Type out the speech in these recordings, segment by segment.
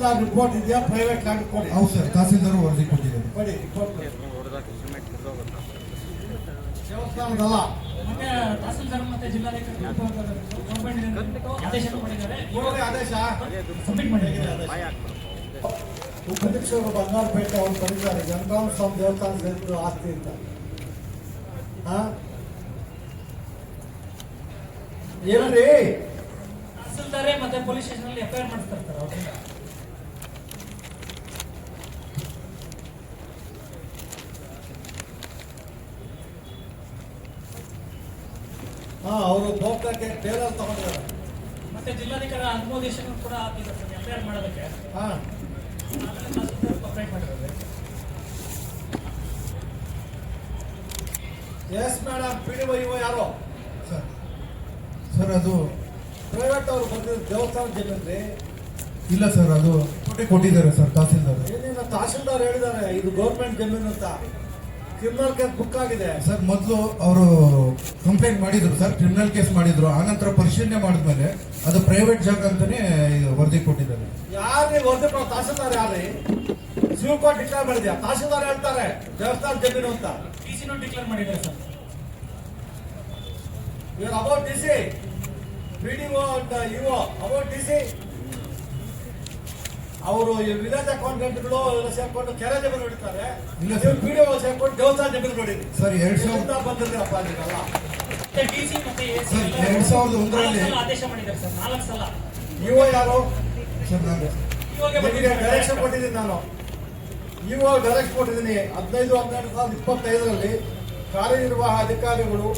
Tahsildar report ಇದೆಯಾ? Private land ಕೊಡಿ. ಹೌದು ಸರ್ ತಹಸೀಲ್ದಾರ್ ವರದಿ ಕೊಟ್ಟಿದ್ದಾರೆ. ಕೊಡಿ ರಿಪೋರ್ಟ್ ಕೊಡಿ. ದೇವಸ್ಥಾನದಲ್ಲ? ಮತ್ತೆ ತಹಸೀಲ್ದಾರ್ ಮತ್ತೆ ಜಿಲ್ಲಾಧಿಕಾರಿ ಆದೇಶ ಮಾಡಿದ್ದಾರೆ ನೋಡಿ ಆದೇಶ? ಸಬ್ಮಿಟ್ ಮಾಡಿದ್ದಾರೆ. ಉಪನಿಕ್ಷರು ಬಂಗಾರಪೇಟೆ ಅವ್ರು ಬರೀತಾರೆ. ಜನರಾಮ ಸ್ವಾಮಿ ದೇವಸ್ಥಾನ ಸೇರಿದ್ದು ಆಸ್ತಿ ಅಂತ. ಹಾ? ಏನ್ರಿ ತಹಸೀಲ್ದಾರೇ ಮತ್ತೆ ಪೊಲೀಸ್ ಸ್ಟೇಷನ್ ಅಲ್ಲಿ ಎಫ್ಐಆರ್ ಇರ್ತಾರೆ ಹಾ ಅವರು ಗೋಕಾಕ್ಕೆ ಟೇಲರ್ ತಗೊಂಡಿದ್ದಾರೆ. ಮತ್ತೆ ಜಿಲ್ಲಾಧಿಕಾರಿ ಅನುಮೋದೇಶನ್ ಕೂಡ ಹಾಕಿದ್ದಾರೆ ಸರ್ ಎಫ್ಐಆರ್ ಮಾಡೋದಕ್ಕೆ ಹಾ. ಮಾಡಿದ್ದಾರೆ yes madam P D O ಯಾರು? ಸರ್ ಸರ್ ಅದು ಪ್ರೈವೇಟ್ ಅವರು ಬಂದಿದ್ದು ದೇವಸ್ಥಾನ ಜಮೀನ್ರಿ ಇಲ್ಲ ಸರ್ ಅದು ಕೊಟ್ಟಿ ಕೊಟ್ಟಿದ್ದಾರೆ ಸರ್ ತಹಸೀಲ್ದಾರ್. ಏನಿಲ್ಲ ತಹಸೀಲ್ದಾರ್ ಹೇಳಿದ್ದಾರೆ ಇದು ಗೌರ್ಮೆಂಟ್ ಜಮೀನು ಅಂತ. ಕ್ರಿಮಿನಲ್ ಕೇಸ್ ಬುಕ್ ಆಗಿದೆ. ಸರ್ ಮೊದಲು ಅವರು ಕಂಪ್ಲೇಂಟ್ ಮಾಡಿದ್ರು ಸರ್ ಕ್ರಿಮಿನಲ್ ಕೇಸ್ ಮಾಡಿದ್ರು. ಆನಂತರ ಪರಿಶೀಲನೆ ಮಾಡಿದ್ಮೇಲೆ ಅದು ಪ್ರೈವೇಟ್ ಜಾಗ ಅಂತಾನೆ ವರದಿ ಕೊಟ್ಟಿದ್ದಾರೆ. ಯಾರೇ ವರದಿ ತಹಸೀಲ್ದಾರ್ ಯಾರೇ ಶಿವಕೋಟ್ ಡಿಕ್ಲೇರ್ ಮಾಡಿದ್ಯಾ? ತಹಸೀಲ್ದಾರ್ ಹೇಳ್ತಾರೆ ದೇವಸ್ಥಾನ ಜಮೀನು ಅಂತ. ಡಿ ಸಿನೂ ಡಿಕ್ಲೇರ್ ಮಾಡಿದ್ದಾರೆ ಸರ್ ಇವರು about D C P D O ಅಂತ ಇಒ ಅಬೌಟ್ ಡಿ ಸಿ ಅವರು ವಿಲೇಜ್ ಅಕೌಂಟೆಂಟ್ಗಳು ಎಲ್ಲ ಸೇರ್ಕೊಂಡು ಕೆರೆ ಜಮೀನು ಹೊಡಿತಾರೆ ವಿಡಿಯೋ ಸೇರ್ಕೊಂಡು ದೇವಸ್ಥಾನ ಜಮೀನು ಹೊಡಿದ್ರಿ ಸರ್ ಎರಡ್ ಸಾವಿರದ ಬಂದಿದೆ ಬಂದಿದ್ದೀರಪ್ಪ ನೀವೆಲ್ಲ ಡಿಸಿ ಮತ್ತೆ ಸರ್, ಎರಡ್ ಸಾವಿರದ ಒಂದರಲ್ಲಿ- ಆದೇಶ ಮಾಡಿದ್ದಾರೆ ಸರ್ ನಾಲ್ಕು ಸಲ. ನೀವು ಯಾರು? ಸರ್ ನಾನು ಇವಾಗ ಡೈರೆಕ್ಷನ್ ಕೊಟ್ಟಿದ್ದೀನಿ ನಾನು. ನೀವು ಡೈರೆಕ್ಷನ್ ಕೊಟ್ಟಿದ್ದೀನಿ. ಹದಿನೈದು ಹನ್ನೆರಡು ಸಾವಿರದ ಇಪ್ಪತ್ತೈದರಲ್ಲಿ ಕಾರ್ಯನಿರ್ವಾಹ ಅಧಿಕಾರಿಗಳು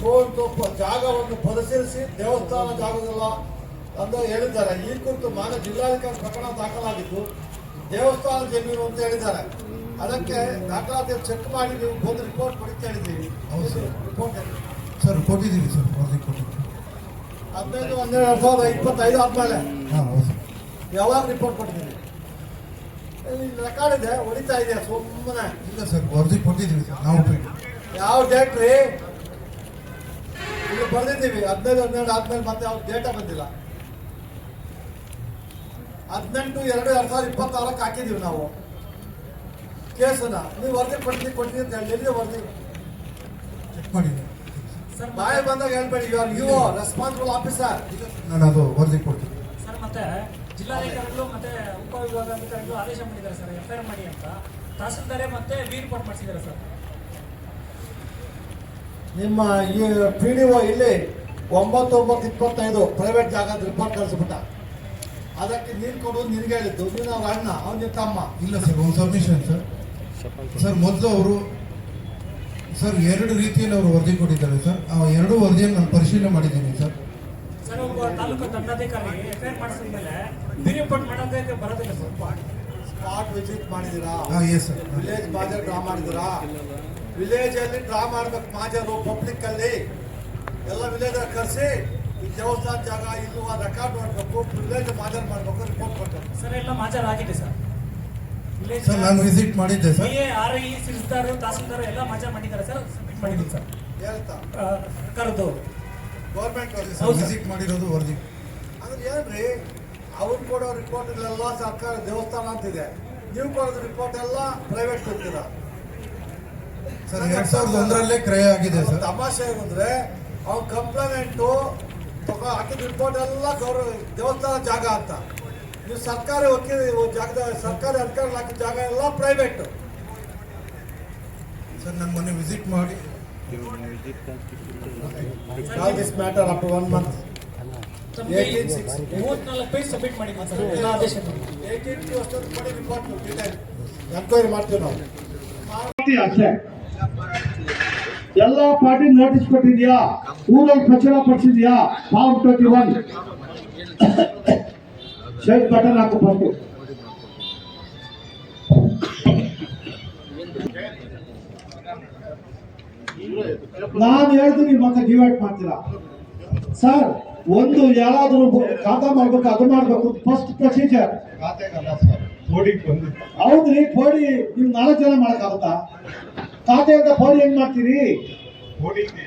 ಸೋಂತು ಜಾಗವನ್ನು ಪರಿಶೀಲಿಸಿ ದೇವಸ್ಥಾನ ಜಾಗದಲ್ಲ ಅಂತ ಹೇಳಿದ್ದಾರೆ. ಈ ಕುರಿತು ಮಾನ ಜಿಲ್ಲಾಧಿಕಾರಿ ಪ್ರಕರಣ ದಾಖಲಾಗಿದ್ದು ದೇವಸ್ಥಾನ ಜಮೀನು ಅಂತ ಹೇಳಿದ್ದಾರೆ. ಅದಕ್ಕೆ ದಾಖಲಾತಿ ಚೆಕ್ ಮಾಡಿ ನೀವು ಬಂದು ರಿಪೋರ್ಟ್ ಕೊಡಿ ಇದ್ದೀವಿ ಹೇಳಿದ್ದೀವಿ. Report sir. ಕೊಟ್ಟಿದ್ದೀವಿ ಸರ್ ಕೊಟ್ಟಿದ್ದೀವಿ. ಹದಿನೈದು ಹನ್ನೆರಡು ಎರಡು ಸಾವಿರದ ಇಪ್ಪತ್ತೈದು ಆದ್ಮೇಲೆ ಯಾವಾಗ ರಿಪೋರ್ಟ್ ಕೊಟ್ಟಿದ್ದೀನಿ ರೆಕಾರ್ಡ್ ಇದೆ ಹೊಡಿತಾ ಇದೆ ಸುಮ್ಮನೆ ಇಲ್ಲ ಸರ್ ವರದಿ ಕೊಟ್ಟಿದ್ದೀವಿ ಸರ್ ನಾವು ಯಾವ ಡೇಟ್ ರೀ? ಇಲ್ಲಿ ಬರ್ದಿದ್ದೀವಿ ಹದಿನೈದು ಹನ್ನೆರಡು ಆದ್ಮೇಲೆ ಮತ್ತೆ ಅವ್ರ ಡೇಟ ಬಂದಿಲ್ಲ. ಹದಿನೆಂಟು ಎರಡು ಎರಡು ಸಾವಿರದ ಇಪ್ಪತ್ತಾರಕ್ಕೆ ಹಾಕಿದ್ದೀವಿ ನಾವು. ಕೇಸನ್ನ. ನೀವು ವರದಿ ಕೊಡ್ತೀವಿ ಕೊಡ್ತೀವಿ ಅಂತ ಹೇಳಿ ಎಲ್ಲಿ ವರದಿ? ಚೆಕ್ ಸರ್ ಬಾಯಿ ಬಂದಾಗ ಹೇಳ್ಬೇಡಿ you are you responsible officer ನಾನು ಅದು ವರದಿ ಕೊಡ್ತೀನಿ. ಸರ್ ಮತ್ತೆ ಜಿಲ್ಲಾಧಿಕಾರಿಗಳು ಮತ್ತೆ ಉಪವಿಭಾಗಾಧಿಕಾರಿಗಳು ಆದೇಶ ಮಾಡಿದ್ದಾರೆ ಸರ್ ಎಫ್ಐಆರ್ ಮಾಡಿ ಅಂತ. ತಹಸೀಲ್ದಾರೇ ಮತ್ತೆ ಬಿ ರಿಪೋರ್ಟ್ ಮಾಡಿಸಿದ್ದಾರೆ ಸರ್. ನಿಮ್ಮ ಈ ಪಿ ಡಿ ಒ ಇಲ್ಲಿ ಒಂಬತ್ತು ಒಂಬತ್ತು ಇಪ್ಪತ್ತೈದು ಪ್ರೈವೇಟ್ ಜಾಗದ ರಿಪೋರ್ಟ್ ಕಳಿಸ್ಬಿಟ್ಟ. ಅದಕ್ಕೆ ನೀರು ಕೊಡೋದು ನಿನ್ಗೆ ಹೇಳಿದ್ದು ನೀನು ಅವ್ರ ಅಣ್ಣ ಅವ್ನ ತಮ್ಮ. ಇಲ್ಲ ಸರ್ ಒಂದು ಸಬ್ಮಿಷನ್ ಸರ್. ಸರ್ ಮೊದಲು ಅವರು ಸರ್ ಎರಡು ರೀತಿಯಲ್ಲಿ ಅವರು ವರದಿ ಕೊಟ್ಟಿದ್ದಾರೆ ಸರ್. ಆ ಎರಡು ವರದಿಯನ್ನು ನಾನು ಪರಿಶೀಲನೆ ಮಾಡಿದ್ದೀನಿ ಸರ್. ತಾಲೂಕು ದಂಡಾಧಿಕಾರಿ ಎಫ್ಐಆರ್ ಮಾಡಿಸಿದ ಮೇಲೆ ರಿಪೋರ್ಟ್ ಮಾಡೋದಕ್ಕೆ ಬರೋದಿಲ್ಲ ಸ್ಪಾಟ್. ವಿಸಿಟ್ ಮಾಡಿದ್ದೀರಾ? ಹಾಂ ಎಸ್ ಸರ್ ವಿಲೇಜ್ ಮಾಜರ್ ಡ್ರಾ ಮಾಡಿದಿರಾ ವಿಲೇಜ್ ಅಲ್ಲಿ ಡ್ರಾ ಮಾಡ್ಬೇಕು ಮಾಜರು ಪಬ್ಲಿಕ್ ಅಲ್ಲಿ. ಎಲ್ಲ ವಿಲೇಜ್ ಕರೆಸಿ ಈ ದೇವಸ್ಥಾನ ಜಾಗ ಇಲ್ಲೂ ರೆಕಾರ್ಡ್ ಮಾಡಬೇಕು ವಿಲೇಜ್ ಮಾಜರ್ ಮಾಡ್ಬೇಕು ರಿಪೋರ್ಟ್ ಕೊಡ್ತಾರೆ ಸರ್ ಎಲ್ಲ ಮಾಜರ್ ಆಗಿದೆ ಸರ್. ಸರ್ ನಾನು ವಿಸಿಟ್ ಮಾಡಿದ್ದೆ ಸರ್. ಎ ಆರ್ ಐ ಸಿಲ್ಸ್ದಾರ್ ತಹಸೀಲ್ದಾರ್ ಎಲ್ಲ ಮಾಜರ್ ಮಾಡಿದ್ದಾರೆ ಸರ್. ಸಬ್ಮಿಟ್ ಮಾಡಿದ್ದೀನಿ ಸರ್. ಹೇಳ್ತಾ. ಸರ್ಕಾರದ್ದು ಕರೆದು ಗೌರ್ಮೆಂಟ್ ವರದಿ ಸರ್ ವಿಸಿಟ್ ಮಾಡಿರೋದು ವರದಿ. ಅಂದ್ರೆ ಏನ್ರಿ? ಅವ್ರು ಕೊಡೋ ರಿಪೋರ್ಟ್ ಎಲ್ಲ ಸರ್ಕಾರ ದೇವಸ್ಥಾನ ಅಂತಿದೆ. ನೀವು ಕೊಡೋದು ರಿಪೋರ್ಟ್ ಎಲ್ಲ ಪ್ರೈವೇಟ್ ಕೊಡ್ತೀರ? ಸರ್ ಎರಡ್ ಸಾವಿರದ ಒಂದರಲ್ಲೇ ಕ್ರಯ ಆಗಿದೆ ಸರ್. ತಮಾಷೆ ಏನಂದ್ರೆ ಅವ್ನ ಕಂಪ್ಲೇಂಟು ಹಾಕಿದ ರಿಪೋರ್ಟ್ ಎಲ್ಲ ಗೌರವ ದೇವಸ್ಥಾನ ಜಾಗ ಅಂತ. ನೀವು ಸರ್ಕಾರಿ ವಕೀಲ ಜಾಗದ ಸರ್ಕಾರಿ ಅಧಿಕಾರ ಹಾಕಿದ ಜಾಗ ಎಲ್ಲ ಪ್ರೈವೇಟ್ ಸರ್ ನಾನು ಮೊನ್ನೆ ವಿಸಿಟ್ ಮಾಡಿ. This matter up one month ತಮಗೆ 1860. ಮೂವತ್ನಾಲ್ಕು ಪೇಜ್ ಸಬ್ಮಿಟ್ ಮಾಡಿದ್ದೀನಿ ಸರ್ ಎಲ್ಲ ಆದೇಶ ಏಯ್ಟೀನ್ ಅಷ್ಟೊಂದು ಕೊಡಿ ರಿಪೋರ್ಟ್ ಡೀಟೇಲ್ ಎನ್ಕ್ವೈರಿ ಮಾಡ್ತೀವಿ ನಾವು. ಎಲ್ಲ ಪಾರ್ಟಿ ನೋಟಿಸ್ ಕೊಟ್ಟಿದ್ಯಾ? ಊರಲ್ಲಿ ಪ್ರಚಾರ ಪಡಿಸಿದ್ಯಾ? Form twenty one shirt button ಹಾಕು ಬಂತು ನಾನು ಹೇಳ್ತೀನಿ, ಮತ್ತೆ ಡಿವೈಡ್ ಮಾಡ್ತೀರಾ? ಸರ್ ಒಂದು ಯಾರಾದರೂ ಖಾತಾ ಮಾಡ್ಬೇಕು, ಅದು ಮಾಡ್ಬೇಕು. ಫಸ್ಟ್ ಪ್ರೊಸೀಜರ್ ಹೌದ್ರಿ ಫೋಡಿ ನೀವು ನಾಲ್ಕು ಜನ ಮಾಡಕ್ಕಾಗುತ್ತಾ? ಖಾತೆ ಅಂತ ಫೋಡಿ ಹೆಂಗ್ ಮಾಡ್ತೀರಿ? ಕೋಡಿಗೆ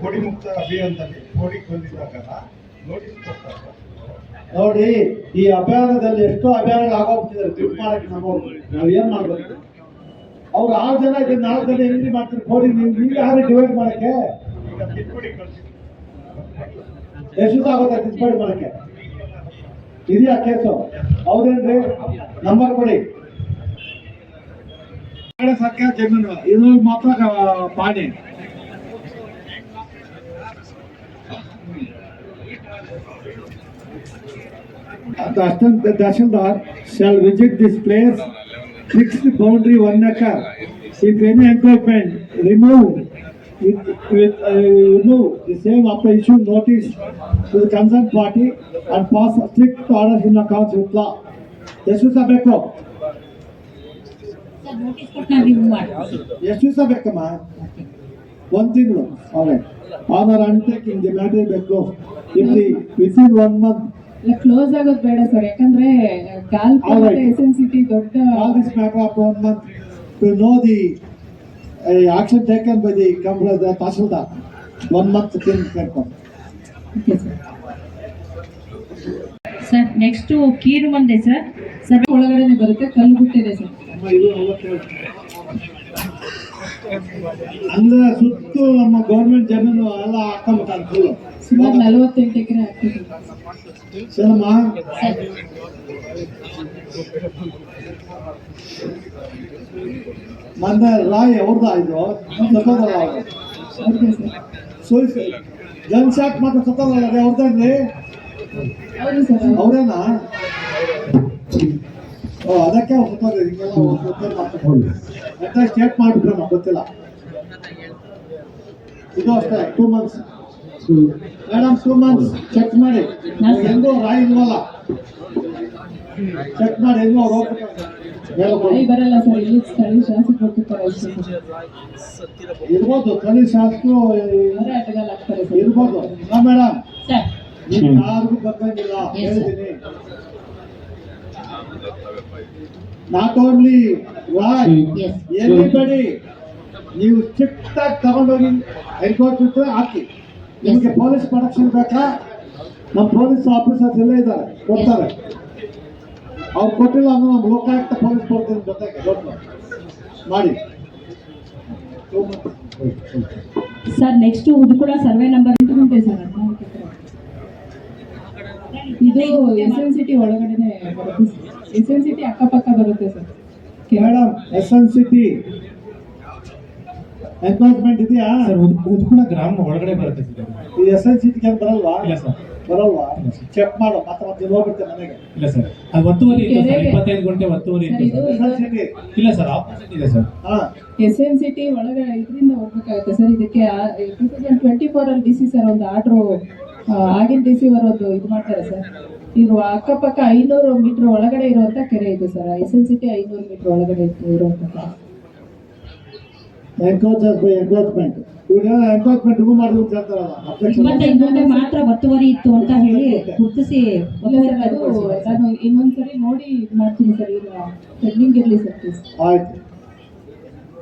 ಕೋಡಿ ಮುಕ್ತ ಅಭಿಯಾನದಲ್ಲಿ ಕೋಡಿಗೆ ಬಂದಿದ್ದಾಗ ಕೊಡ್ತಾರೆ ನೋಡಿ ಈ ಅಭಿಯಾನದಲ್ಲಿ ಎಷ್ಟೋ ಅಭಿಯಾನಗಳು ಆಗೋಗ್ತಿದ್ದಾರೆ ದುಡ್ಡು ಮಾಡಕ್ಕೆ ನಾವು ನಾವ್ ಏನ್ ಮಾಡ್ಬೇಕು? ಅವ್ರು ಆರು ಜನ ಇದ್ರೆ ನಾಲ್ಕು ಜನ ಹೆಂಗ್ರಿ ಮಾಡ್ತೀರಿ ಕೋಡಿ? ನೀವು ನೀವು ಯಾರು ಡಿವೈಡ್ ಮಾಡಕ್ಕೆ? ಎಷ್ಟು ಆಗುತ್ತೆ ಡಿಸ್ಪೈಡ್ ಮಾಡಕ್ಕೆ? ಇದೆಯಾ ಕೇಸು? ಹೌದೇನ್ರಿ? ನಂಬರ್ ಕೊಡಿ. ಸರ್ಕಾರ ಇದು ಮಾತ್ರ ಪಾಡಿ ಅಷ್ಟಂತ Darshan shall visit this place fixed boundary one acre if any employment remove with, with, uh, remove the same after issue notice to the concerned party and pass strict orders in accordance with law. ಎಷ್ಟು ದಿವಸ ಬೇಕು sir notice ಕೊಟ್ಟು ನಾವು remove ಮಾಡ್ತೀವಿ ಎಷ್ಟು ದಿವಸ ಬೇಕಮ್ಮ ಒಂದ್ ತಿಂಗಳು away honour undertaking the matter ಬೇಕು the with in one month ಇಲ್ಲ ಕ್ಲೋಸ್ ಆಗೋದು ಬೇಡ ಸರ್ ಯಾಕಂದ್ರೆ Alright. ಎಸ್ ಎನ್ ಸಿಟಿ ದೊಡ್ಡ all this matter of one month to know the uh, taken by the the tahsildar one month come. Okay, sir next kheer ಮಂದೆ sir. Sir ಒಳಗಡೆನೆ ಬರುತ್ತೆ ಕಲ್ಲು ಬಿಟ್ಟಿದೆ ಸರ್. ಅಂದ್ರೆ ಸುತ್ತು ನಮ್ಮ ಗೌರ್ಮೆಂಟ್ ಜಮೀನು ಎಲ್ಲ ಹಾಕೊಂಬಿಟ್ಟಾರೆ ಫುಲ್ ಸುಮಾರು ನಲವತ್ತೆಂಟು ಎಕರೆ ಆಗ್ತಿದೆ. ಸರಮ್ಮ ಮೊನ್ನೆ ರಾಯ್ ಅವ್ರದ್ದು ಆಯಿತು. ಸತ್ತೋದಲ್ಲ ಅವರು ಸುಲ್ಸ್. ಶಾಟ್ ಮಾತ್ರ ಸತ್ತೋದಲ್ಲ ಅದೇ ಅವ್ರದ್ದೇನ್ರಿ ಅವರೇನಾ? ಓ, ಅದಕ್ಕೆ ಸತ್ತೋದ್ರು ಹಿಂಗೆಲ್ಲ ಸ್ಟೇಟ್ ಗೊತ್ತಿಲ್ಲ. ಇದು ಅಷ್ಟೇ two months madam two months check ಮಾಡಿ. ಹೆಂಗೋ ರಾಯ್ ಇಲ್ವಲ್ಲ? ಚೆಕ್ ಮಾಡಿ ಹೆಂಗೋ ಬರಲ್ಲ ಸರ್ ಇಲ್ಲಿ ಸ್ಥಳೀಯ ಶಾಸಕರು ಇರ್ಬೋದು ಸ್ಥಳೀಯ ಶಾಸಕರು ಇರ್ಬೋದು. ಹಾ ಮೇಡಮ್. ಯಾರಿಗೂ ಬರ್ದಂಗಿಲ್ಲ ಹೇಳಿದ್ದೀನಿ ನಾಟ್ ಓನ್ಲಿ ರಾಯ್ ಎಲ್ಲಿಬೇಡಿ ನೀವು ಸ್ಟ್ರಿಕ್ಟ್ ಆಗಿ ತಗೊಂಡೋಗಿ ಎನ್ಕೌಂಟ್ ಹಾಕಿ. ನಿಮಗೆ ಪೊಲೀಸ್ ಪ್ರೊಡಕ್ಷನ್ ಬೇಕಾ? ನಮ್ಮ ಪೊಲೀಸ್ ಆಫೀಸರ್ಸ್ ಎಲ್ಲ ಇದ್ದಾರೆ. ಕೊಡ್ತಾರೆ. ಅವ್ರು ಕೊಟ್ಟಿಲ್ಲ ಅಂದ್ರೆ ನಮ್ಮ ಲೋಕಾಯುಕ್ತ ಪೊಲೀಸ್ ಕೊಡ್ತೀನಿ ಜೊತೆಗೆ ಮಾಡಿ. ಸರ್ ನೆಕ್ಸ್ಟ್ ಇದು ಕೂಡ ಸರ್ವೆ ನಂಬರ್ ಅಂತ ಗುಂಟೆ ಸರ್ ಇದು ಎಸ್ ಎನ್ ಸಿಟಿ ಒಳಗಡೆ ಎಸ್ ಎನ್ ಸಿಟಿ ಅಕ್ಕಪಕ್ಕ ಬರುತ್ತೆ sir. Madam S N city apartment ಇದೆಯಾ? ಸರ್ ಉದ್- ಉದ್ಕುಳ ಗ್ರಾಮ ಒಳಗಡೆ ಬರುತ್ತೆ ಸರ್. ಈ ಎಸ್ ಎನ್ ಸಿಟಿ ಬರಲ್ವಾ? ಇಲ್ಲ ಸರ್. ಬರಲ್ವಾ ಚೆಕ್ ಮಾಡು ಮತ್ತೆ ಮತ್ತೆ ಹೋಗ್ಬಿಡ್ತೆ ಮನೆಗೆ. ಇಲ್ಲ ಸರ್. ಅದು ಒತ್ತುವರಿ ಇದೆ ಸರ್ ಇಪ್ಪತ್ತೈದು ಗಂಟೆ ಒತ್ತುವರಿ ಸರ್ ಇತ್ತು ಸರ್. ಎಸ್ ಎನ್ ಸಿಟಿ ಇಲ್ಲ ಸರ್ ಆಪರೇಷನ್ ಇದೆ ಸರ್. ಎಸ್ ಎನ್ ಸಿಟಿ ಒಳಗಡೆ ಇದರಿಂದ ಹೋಗ್ಬೇಕಾಗುತ್ತೆ ಸರ್. ಇದಕ್ಕೆ ಟೂ ತೌಸಂಡ್ ಟ್ವೆಂಟಿ ಫೋರ್ ಅಲ್ಲಿ ಡಿ ಸಿ ಸರ್ ಒಂದು ಆರ್ಡ್ರು ಆಗಿನ ಡಿ ಸಿ ಒಂದು ಇದು ಮಾಡ್ತಾರೆ ಸರ್. ಇದು ಅಕ್ಕಪಕ್ಕ ಐನೂರು ಮೀಟರ್ ಒಳಗಡೆ ಇರುವಂತ ಕೆರೆ ಇದೆ ಸರ್. ಎಸ್ ಎನ್ ಸಿಟಿ ಐನೂರು ಮೀಟರ್ ಒಳಗಡೆ ಇರುವಂತ ಎನ್ಕ್ರೋಚ್ ಎನ್ಕ್ರೋಚ್ಮೆಂಟ್ ಇವ್ರು ಎನ್ಕ್ರೋಚ್ಮೆಂಟ್ ರಿಮೂವ್ ಮಾಡಿದ್ರು ಅಂತ ಹೇಳ್ತಾರಲ್ಲ. ಅಬ್ಜೆಕ್ಷನ್ ಇಪ್ಪತ್ತೈದು ಗಂಟೆ ಮಾತ್ರ ಒತ್ತುವರಿ ಇತ್ತು ಅಂತ ಹೇಳಿ ಗುರುತಿಸಿ ಇನ್ನೊಂದು ನಾನು ಇನ್ನೊಂದ್ಸರಿ ನೋಡಿ ಇದು ಮಾಡ್ತೀನಿ ಸರ್ ಈಗ ಪೆಂಡಿಂಗ್ ಇರಲಿ ಸರ್ ಪ್ಲೀಸ್ ಆಯ್ತು.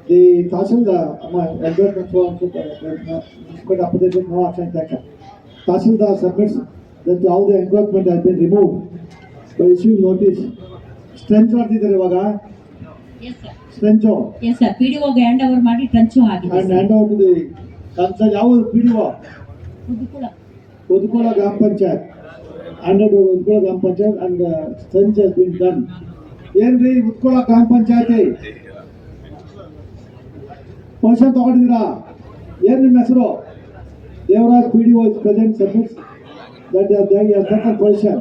The tahsildar encroachment could opposite no action taken. Tahsildar submits that all the encroachment has been removed by issuing notice trench ಮಾಡ್ತಿದ್ದಾರೆ ಇವಾಗ? Yes sir trench yes sir P D ಓಗೆ hand over ಮಾಡಿ trench ಆಗಿದೆ hand over to the ಕನ್ಸ ಯಾವ P D ಒ ಉದ್ಕುಳ ಗ್ರಾಮ panchayat. And ಉದ್ಕೋಳ ಗ್ರಾಮ panchayat and ಸಂಜೆ has been done ಏನ್ರಿ ಉದ್ಕೋಳ ಗ್ರಾಮ ಪಂಚಾಯತಿ? ಪರ್ಷನ್ ತಗೊಂಡಿದ್ದೀರಾ? ಏನ್ ನಿಮ್ಮ ಹೆಸರು? Devaraj P D is present submits that taken possession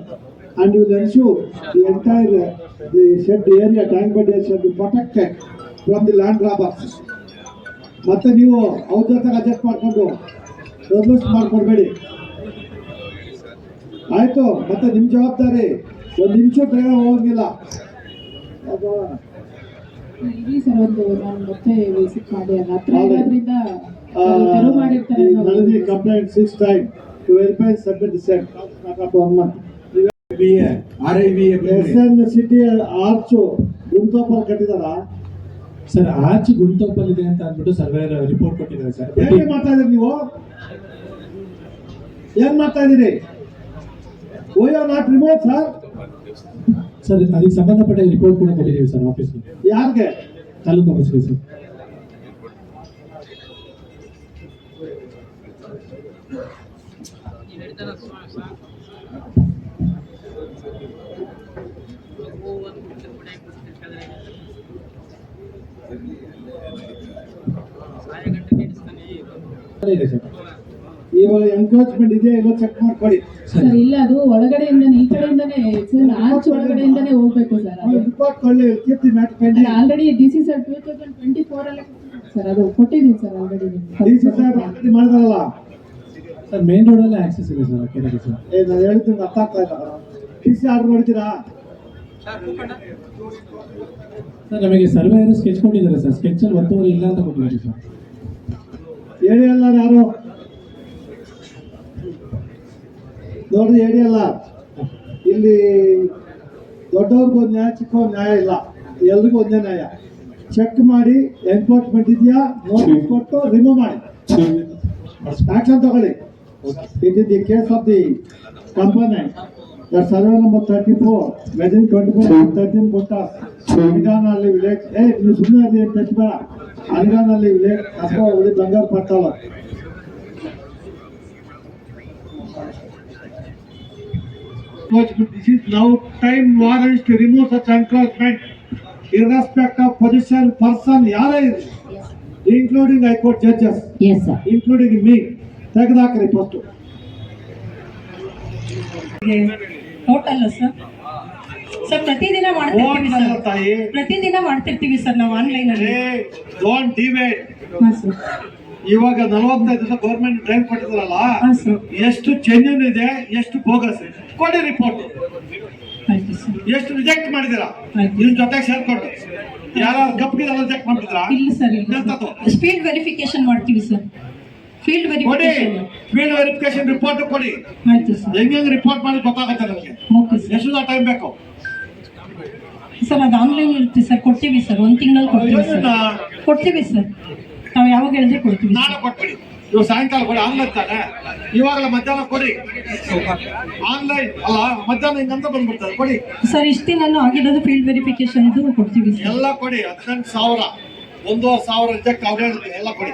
and you ensure the entire the shed area tank bund shed be protected from the land robbers ಮತ್ತೆ ನೀವು ಅವ್ರ ಜೊತೆ ಅಡ್ಜಸ್ಟ್ ಮಾಡ್ಕೊಂಡು ರೆಗ್ಯೂಸ್ ಮಾಡ್ಕೊಡ್ಬೇಡಿ. ಆಯ್ತು ಮತ್ತೆ ನಿಮ್ ಜವಾಬ್ದಾರಿ. ಒಂದು ನಿಮಿಷ ಬೇಗ ಹೋಗಿಲ್ಲ ಅದು ಇರ್ಲಿ ಸರ್ ಒಂದು ನಾನು ಮತ್ತೆ ವಿಸಿಟ್ ಮಾಡಿ ಅಲ್ಲ ಹತ್ರ. ಇರೋದ್ರಿಂದ ತೆರವು ಮಾಡಿರ್ತಾರೆ complaint six time to verify submit the set one month S N city arch ಗುಂತೋಪಲ್ ಕಟ್ಟಿದಾರ? ಸರ್ ಆಚೆ ಗುಂತೊಪ್ಪಲ್ ಇದೆ ಅಂತ ಅಂದ್ಬಿಟ್ಟು ಸರ್ವೇರ್ ರಿಪೋರ್ಟ್ ಕೊಟ್ಟಿದ್ದಾರೆ ಸರ್. ಹೇಗೆ ಮಾಡ್ತಾ ಇದೀರಿ ನೀವು? ಏನ್ ಮಾಡ್ತಾ ಇದೀರಿ why are not removed sir sir ಅದಕ್ಕೆ ಸಂಬಂಧಪಟ್ಟ ರಿಪೋರ್ಟ್ ಕೂಡ ಕೊಟ್ಟಿದ್ದೀವಿ ಸರ್ ಆಫೀಸ್ ಯಾರಿಗೆ? ತಾಲೂಕು ಆಫೀಸ್ಗೆ ಸರ್. ಇವಾಗ ಎನ್ಕ್ರೋಚ್ಮೆಂಟ್ ಇದೆಯಾ ಇಲ್ಲ ಚೆಕ್ ಮಾಡ್ಕೊಳ್ಳಿ. ಸರ್ ಇಲ್ಲ ಅದು ಒಳಗಡೆಯಿಂದನೇ ಈ ಕಡೆಯಿಂದನೇ ಸರ್ ಆರ್ಚ್ ಒಳಗಡೆಯಿಂದನೇ ಹೋಗ್ಬೇಕು ಸರ್ ರಿಪೋರ್ಟ್ ಕೊಳ್ಳಿ ಕೀರ್ತಿ mat pending already D C sir two thousand twenty four ಅಲ್ಲೇ ಸರ್ ಅದು ಕೊಟ್ಟಿದ್ದೀನಿ sir already D C sir ಮಾಡಿದಾರಲ್ಲ? ಸರ್ ಮೇನ್ ರೋಡಲ್ಲೇ ಆಕ್ಸೆಸ್ ಇದೆ ಸರ್ ಕೆರೆಗೆ ಸರ್ ಏ ನಾನು ಹೇಳ್ತೀನಿ ಅರ್ಥ ಆಗ್ತಾ ಇಲ್ಲ. ಡಿ ಸಿ ಆರ್ಡರ್ ಮಾಡ್ತೀರಾ ಸರ್ ನಮಗೆ ಸರ್ವೇಯರ್ ಸ್ಕೆಚ್ ಕೊಟ್ಟಿದ್ದಾರೆ ಸರ್ ಸ್ಕೆಚ್ ಅಲ್ಲಿ ಒತ್ತುವರಿ ಇಲ್ಲ ಅಂತ ಕೊಟ್ಟಿದ್ದಾರೆ ಸರ್ ಹೇಳಿ ಅಲ್ಲ ಯಾರು? ನೋಡ್ರಿ ಹೇಳಿ ಅಲ್ಲ ಇಲ್ಲಿ ದೊಡ್ಡವ್ರಿಗೂ ನ್ಯಾಯ ಚಿಕ್ಕವ್ರ ನ್ಯಾಯ ಇಲ್ಲ. ಎಲ್ರಿಗೂ ಒಂದೇ ನ್ಯಾಯ. ಚೆಕ್ ಮಾಡಿ ಎನ್ಕ್ರೋಚ್ಮೆಂಟ್ ಇದೆಯಾ? ನೋಟಿಸ್ ಕೊಟ್ಟು ರಿಮೂವ್ ಮಾಡಿ. ಆಕ್ಷನ್ ತಗೊಳ್ಳಿ. It is the case of the component that survey number thirty four within twenty four thirteen ಕೊಟ್ಟ ಅನಿಗಾನಲ್ಲಿ ವಿಲೇಜ್ ಏ ನೀವು ಸುಮ್ಮನೆ ಅಲ್ಲಿ ಟಚ್ ಬೇಡ ಅನಿಗಾನಲ್ಲಿ ವಿಲೇಜ್ ಅಥವಾ ಉಳಿ ಬಂಗಾರ ಪಟ್ಟಾಲ This is now time warrants to remove such encroachment. Irrespective of position, person, ಯಾರೇ ಇರಲಿ including High Court judges. Yes sir including me ತೆಗೆದಾಕ್ರಿ first total sir? Sir ಪ್ರತಿದಿನ ಮಾಡ್ತಿರ್ತೀವಿ ಸರ್. ತಾಯಿ. ಪ್ರತಿದಿನ ಮಾಡ್ತಿರ್ತೀವಿ ಸರ್ ನಾವು ಆನ್ಲೈನ್ ಅಲ್ಲಿ. ಡೋಂಟ್ ಹಾಂ ಸರ್. ಇವಾಗ ನಲವತ್ತೈದು ದಿವಸ ಗೌರ್ಮೆಂಟ್ ಡ್ರೈವ್ ಕೊಟ್ಟಿದ್ರಲ್ಲ ಹಾಂ ಸರ್. ಎಷ್ಟು ಜೆನ್ಯೂನ್ ಇದೆ ಎಷ್ಟು ಬೋಗಸ್ ಇದೆ. ಕೊಡಿ ರಿಪೋರ್ಟ್ ಆಯ್ತು ಸರ್. ಎಷ್ಟು ರಿಜೆಕ್ಟ್ ಮಾಡಿದಿರಾ. ಇದ್ರ ಜೊತೆಗೆ ಸೇರ್ಕೊಂಡು ಯಾರು ಗಪ್ಪಿಗೆಲ್ಲ ರಿಜೆಕ್ಟ್ ಮಾಡಿದ್ರಾ ಇಲ್ಲ ಸರ್ ಇಲ್ಲ ಎಂತದ್ದು? ಫೀಲ್ಡ್ ವೆರಿಫಿಕೇಶನ್ ಮಾಡ್ತೀವಿ ಸರ್. ಫೀಲ್ಡ್ ಕೊಡಿ ವೆರಿಫಿಕೇಶನ್ ಫೀಲ್ಡ್ ವೆರಿಫಿಕೇಶನ್ ರಿಪೋರ್ಟ್ ಕೊಡಿ. ಆಯ್ತು ಸರ್. ಹೆಂಗೆ ರಿಪೋರ್ಟ್ ಮಾಡಿ ಗೊತ್ತಾಗುತ್ತೆ ನಮಗೆ? Okay sir. ಎಷ್ಟು ಟೈಮ್ ಬೇಕು? ಸರ್ ಅದು ಆನ್ಲೈನ್ ಇರುತ್ತೆ ಸರ್ ಕೊಡ್ತೀವಿ ಸರ್ ಒಂದು ತಿಂಗಳಲ್ಲಿ ಕೊಡ್ತೀವಿ ಸರ್. ಕೊಡ್ತೀವಿ ಸರ್. ನಾವು ಯಾವಾಗ ಹೇಳಿದ್ರೆ ಕೊಡ್ತೀವಿ ನಾಳೆ ಕೊಟ್ಬಿಡಿ. ನೀವು ಸಾಯಂಕಾಲ ಕೊಡಿ ಆನ್ಲೈನ್ ತಾನೆ. ಇವಾಗಲ ಮಧ್ಯಾಹ್ನ ಕೊಡಿ. ಆನ್ಲೈನ್ ಅಲ್ಲ ಮಧ್ಯಾಹ್ನ ಹಿಂಗಂತ ಬಂದ್ಬಿಡ್ತಾರೆ ಕೊಡಿ. ಸರ್ ಇಷ್ಟು ದಿನ ಆಗಿರೋದು ಫೀಲ್ಡ್ ವೆರಿಫಿಕೇಶನ್ದು ಕೊಡ್ತೀವಿ ಸರ್. ಎಲ್ಲ ಕೊಡಿ ಹದಿನೆಂಟು ಸಾವಿರ ಒಂದೂವರೆ ಸಾವಿರ ರಿಜೆಕ್ಟ್ ಅವ್ರು ಹೇಳಿದ್ರು ಎಲ್ಲ ಕೊಡಿ.